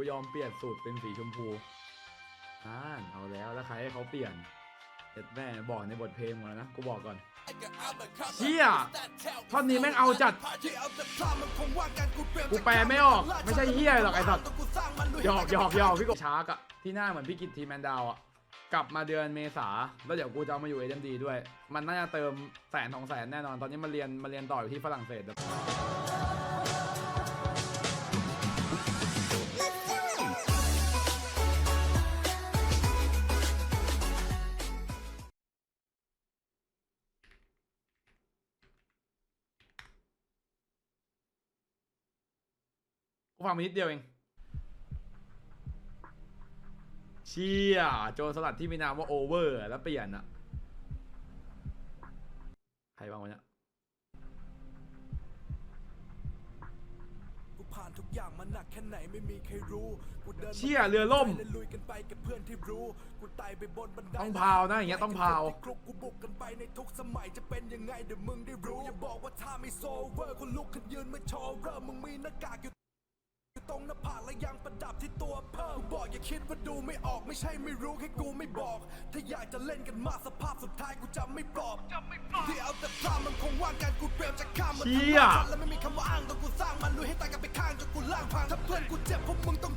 กูยอมเปลี่ยนสูตรเป็นสีชมพูอ่านเอาแล้วแล้วใครให้เขาเปลี่ยนเด็ดแม่บอกในบทเพลงหมดแล้วนะกูบอกก่อนเชี่ยท่อนนี้แม่งเอาจัด กูแปลไม่ออกไม่ใช่เฮียหรอกไอ้สัตว์หยอกหยอกหยอกพี่กบชาร์กอะที่หน้าเหมือนพี่กิตทีแมนดาวอะกลับมาเดือนเมษาแล้วเดี๋ยวกูจะเอามาอยู่เอ็มดีด้วย มันน่าจะเติมแสนสองแสนแน่นอน ตอนนี้มันเรียนมาเรียนต่ออยู่ที่ฝรั่งเศส กูฟังมานิดเดียวเอง เชี่ยโจรสลัดที่มีนามว่าโอเวอร์แล้วเปลี่ยนอะใครบ้างวะเนี่ยกูผ่านทุกอย่างมาหนักแค่ไหนไม่มีใครรู้กูเดินเชี่ยเรือล่ม และลุยกันไปกับเพื่อนที่รู้กูไต่ไปบนบันไดต้องพาวนะอย่างเงี้ยต้องพาว คลุกกูบุกกันไปในทุกสมัยจะเป็นยังไงเดี๋ยวมึงได้รู้อย่าบอกว่าถ้าไม่โซเวอร์คนลุกขึ้นยืนไม่โชว์เริ่มมึงมีหน้ากากอยู่อยู่ ยังประดับที่ตัวเพิ่มกูบอกอย่าคิดว่าดูไม่ออกไม่ใช่ไม่รู้แค่กูไม่บอก ถ้าอยากจะเล่นกันมากสภาพสุดท้ายกูจะไม่ปลอบที่เอาแต่พลาดมันคงว่างการกูเตรียมจะข้ามมันเชี่ยและไม่มีคำว่าอ้างต้องกูสร้างมันลุยให้ตายกันไปข้างจนกูล่างพังถ้าเพื่อนกูเจ็บพวกมึงต้อง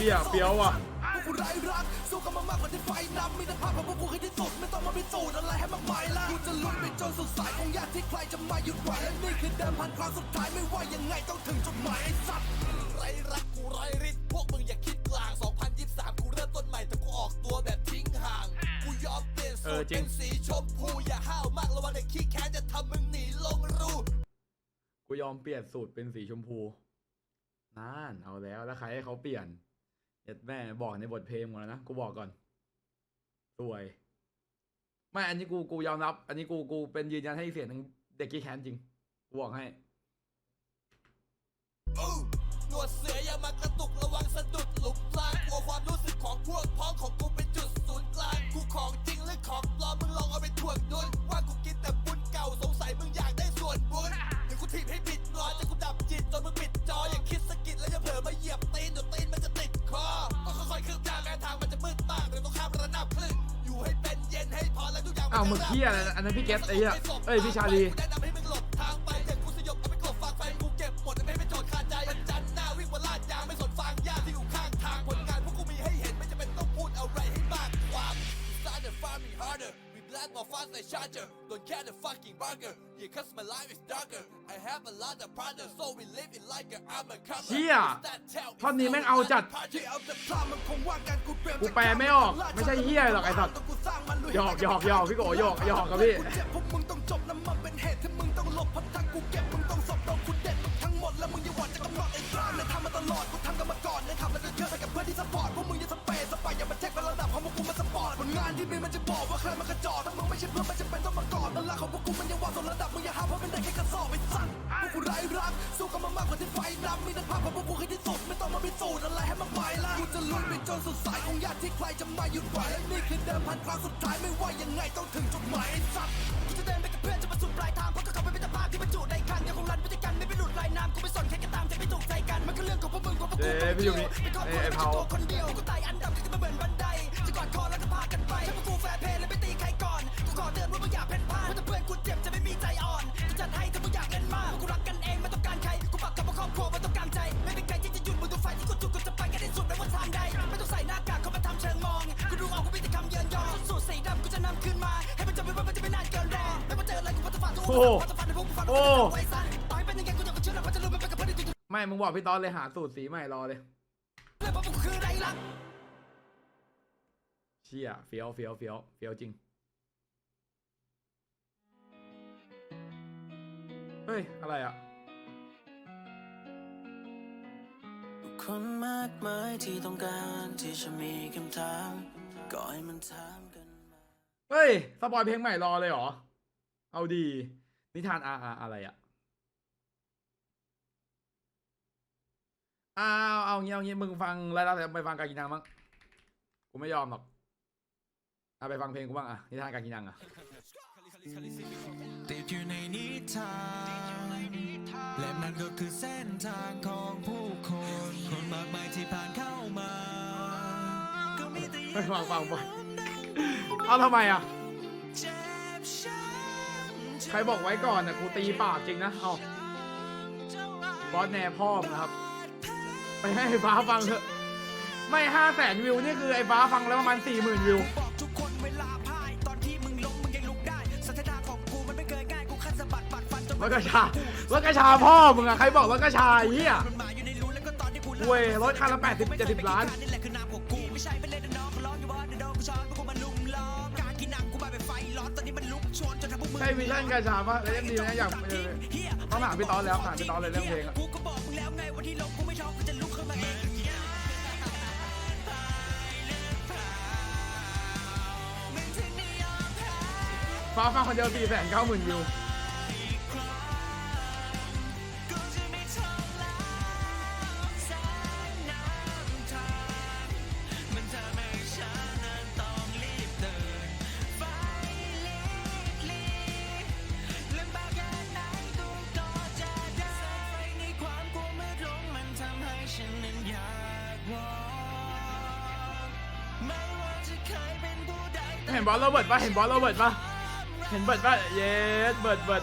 พราะเป็นเด็กเชี่ยเฟี้ยวว่ะพวกกูไร้รักสู้กันมามากกว่าที่ไฟนำมีแต่ภาพของพวกกูให้ที่สุดไม่ต้องมาพิสูจน์อะไรให้มากมายละกูจะลุยไปจนสุดสายคงยากที่ใครจะมาหยุดไหวและนี่คือเดิมพันครั้งสุดท้ายไม่ว่ายังไงต้องถึงจุดหมายไอ้สัตว์ไรรักกูไรริดพวกมึงอย่าคิดกลาง 2023 กูเริ่มต้นใหม่แต่กูออกตัวแบบทิ้งห่างกูยอมเปลี่ยนเอสูอตรจริเป็งนสีชมพูอย่าห้าวมากระวังเด็กขี้แค้นจะทำมึงหนีลงรูกูยอมเปลี่ยนสูตรเป็นสีชมพูนั่นเอาแล้วแล้วใครให้เขาเปลี่ยน เด็ดแม่บอกในบทเพลงหมดแล้วนะกูบอกก่อนสวยไม่อันนี้กูกูยอมรับ อันนี้กูกูเป็นยืนยันให้เสียงทั้งเด็กกี้แคนจริงกูบอกให้หนวดเสืออย่ามากระตุกระวังสะดุดหลุมพรางกลัวความรู้สึกของพวกพ้องของกูเป็นจุดศูนย์กลางกูของจริงหรือของปลอมมึงลองเอาไปถ่วงดุลว่ากูกินแต่บุญเก่าสงสัยมึงอยากได้ส่วนบุญหรือกูถีบให้ผิด ต้องข้ามระนาบคลื่นอยู่ให้เป็นเย็นให้พอแล้วทุกอย่างนอ้าวจะมึงเหี้ยอะไรนะอันนั้นพี่เกตไอ้เหี้ยเอ้ยพี่ชาลีกูแนะนำให้ blast more fast like charger don't care the fucking burger yeah cause my life is darker I have a lot of partners so we live it like a I'm a comer เชี่ยท่อนนี้แม่งเอาจัดที่เอาแต่พลาดมันคงว่างการกูเตรียมกูแปลไม่ออกไม่ใช่เหี้ยหรอกไอ้สัตว์หยอกหยอกหยอกพี่โกหยอกหยอกครับพี่กูเจ็บพวกมึงต้องจบนะมันเป็นเหตุที่มึงต้องหลบเพราะถ้ากูเก็บมึงต้องสบโดนกูเด็ดมึงทั้งหมดแล้วมึงอย่าหวังจะกำหนดไอ้สารเนี่ยทำมาตลอดกูทำกันมาก่อนนะครับแล้วก็เชื่อไปกับเพื่อนที่สปอร์ตพวกมึงอย่าสเปซสปายอย่ามาเช็คระดับของพวกกูมันสปอร์ตผลงานที่มีมันจะบอกว่าใครมันกระจอก จะมาหยุดไหวและนี่คือเดิมพันครั้งสุดท้ายไม่ว่ายังไงต้องถึงจุดหมายไอ้สัตว์กูจะเดินไปกับเพื่อนจะมาสู่ปลายทางเพราะก็เขาเป็นมิตรภาพที่บรรจุในครั้งเดียวคงรันไปด้วยกันไม่ไปหลุดลายน้ำกูไม่สนแค่กระตามจะไม่ถูกใจกันมันก็เรื่องของพวกมึงของพวกกูเอ้ยพี่ยูมิเป็นครอบครัวเอ้ยไม่เผาใช่ตัวคนเดียวกูไต่อัน อ้อุปสรรคจะฝ่าในพวกกูฝ่าโอ้ไว้สั้นต่อให้เป็นยังไงกูยังไม่เชื่อหรอกว่าจะลืมมันไปกับเพื่อนที่ไม่ มึงบอกพี่ตอนเลยหาสูตรสีใหม่รอเลยเลยเพราะพวกกูคือไรลักเชี่ยเฟี้ยวเฟี้ยวเฟี้ยวเฟี้ยวจริง เฮ้ย อะไรอะ คนมากมายที่ต้องการที่จะมีคำถามก็ให้มันถามกันมาเฮ้ย สปอยเพลงใหม่รอเลยเหรอ เอาดี นิทานอาอาอะไรอะอ้าวเอางี้เอางี้มึงฟังแล้วเราไปฟังกากินังมั้งกูไม่ยอมหรอกเอาไปฟังเพลงกูบ้างอะนิทานกากินังอะติดอยู่ในนิทานและมันก็คือเส้นทางของผู้คน คนมากมายที่ผ่านเข้ามา ก็มีแต่ไม่ฟังฟังไปเอาทำไมอะเจ็บช้ำ ใครบอกไว้ก่อนอะกูตีปากจริงนะเอาบอสแน่พ่อมนะครับ ไปให้ไอ้ฟ้าฟังเถอะ ไม่ห้าแสนวิวนี่คือไอ้ฟ้าฟังแล้วประมาณสี่หมื่นวิวบอกทุกคนเวลาพ่ากได้สถานะของกูมันไม่เคยง่ากรถกระชารถกระชาพ่อมึงอะใครบอกรถกระชาเหี้ยเว้ยรถคันละแหละคือนไม่ใช่เป็นเล่นน้องเขาร้อยู่ว่าเดี๋ยวโดนกูช้อนกูมาลุมล้อมการกิน หนังกูมาเป็นไฟร้อนตอนนี้มันลุกจนทำพวกมึงใช่วิชั่นกระชาปะแล้วยังดีนะอยากเออต้องถามพี่ตอนแล้วถามพี่ตอนเลยเรื่องเพลงอะฟ้าฟ้าเองฟ้าคนเดียวสี่แสนเก้าหมื่นวิว เห็นบอลโรเบิร์ตปะเห็นบอลโรเบิร์ตปะเห็นเบิร์ตปะเยสเบิร์ตเบิร์ต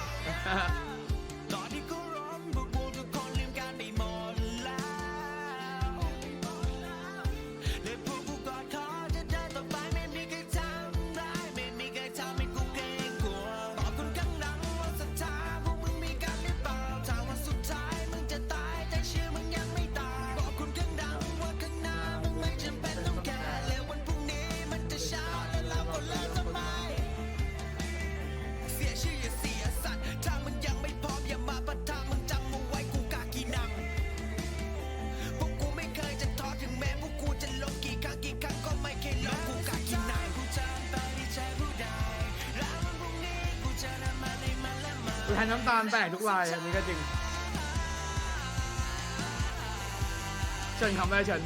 ทนน้ำตาลแตกทุกลายอันนี้ก็จริง เชิญคำได้เชิญ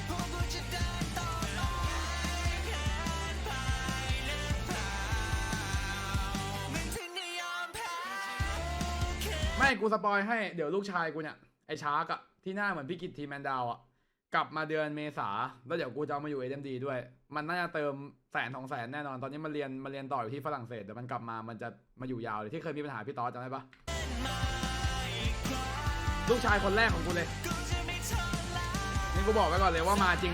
ไม่กูสปอยให้เดี๋ยวลูกชายกูเนี่ย ไอชาร์กอะที่หน้าเหมือนพี่กิตทีแมนดาวอะ กลับมาเดือนเมษาแล้วเดี๋ยวกูจะเอามาอยู่เอ็มดีด้วย มันน่าจะเติมแสนสองแสนแน่นอนตอนนี้มันเรียนมาเรียนต่ออยู่ที่ฝรั่งเศสแต่มันกลับมามันจะมาอยู่ยาวเลยที่เคยมีปัญหาพี่ตอดจำได้ปะลูกชายคนแรกของกูเลยนี่กูบอกไว้ก่อนเลยว่ามาจริง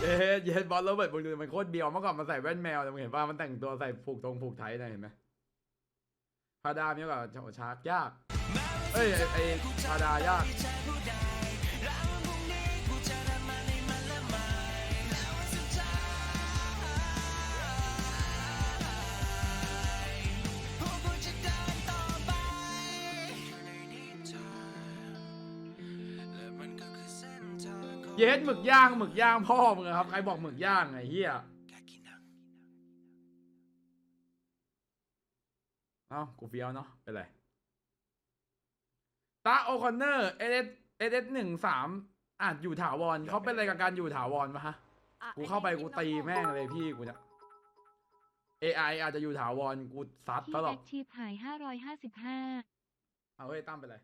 เย็ดเย็ดบอสโรเบิร์ตมึงดูมันโคตรเบียวเมื่อก่อนมันใส่แว่นแมวแต่มึงเห็นป่ะมันแต่งตัวใส่ผูกตรงผูกไทยนะเห็นไหมพาดามีกว่าชาร์กยากเอ้ยไอไอพาดายาก เย็ดหมึกย่างหมึกย่างพ่อมึงอะครับใครบอกหมึกย่างไอ้เหี้ยเอ้ากูเฟี้ยวเนาะเป็นไรตาโอคอนเนอร์เอสเอสหนึ่งสามอาจอยู่ถาวรเขาเป็นอะไรกับการอยู่ถาวรมะฮะกูเข้าไปกูตีแม่งเลยพี่กูเนี่ย AI อาจจะอยู่ถาวรกูซัดที่ตลอแอดคทีฟหาย555เอาเฮ้ยตั้มไปเลย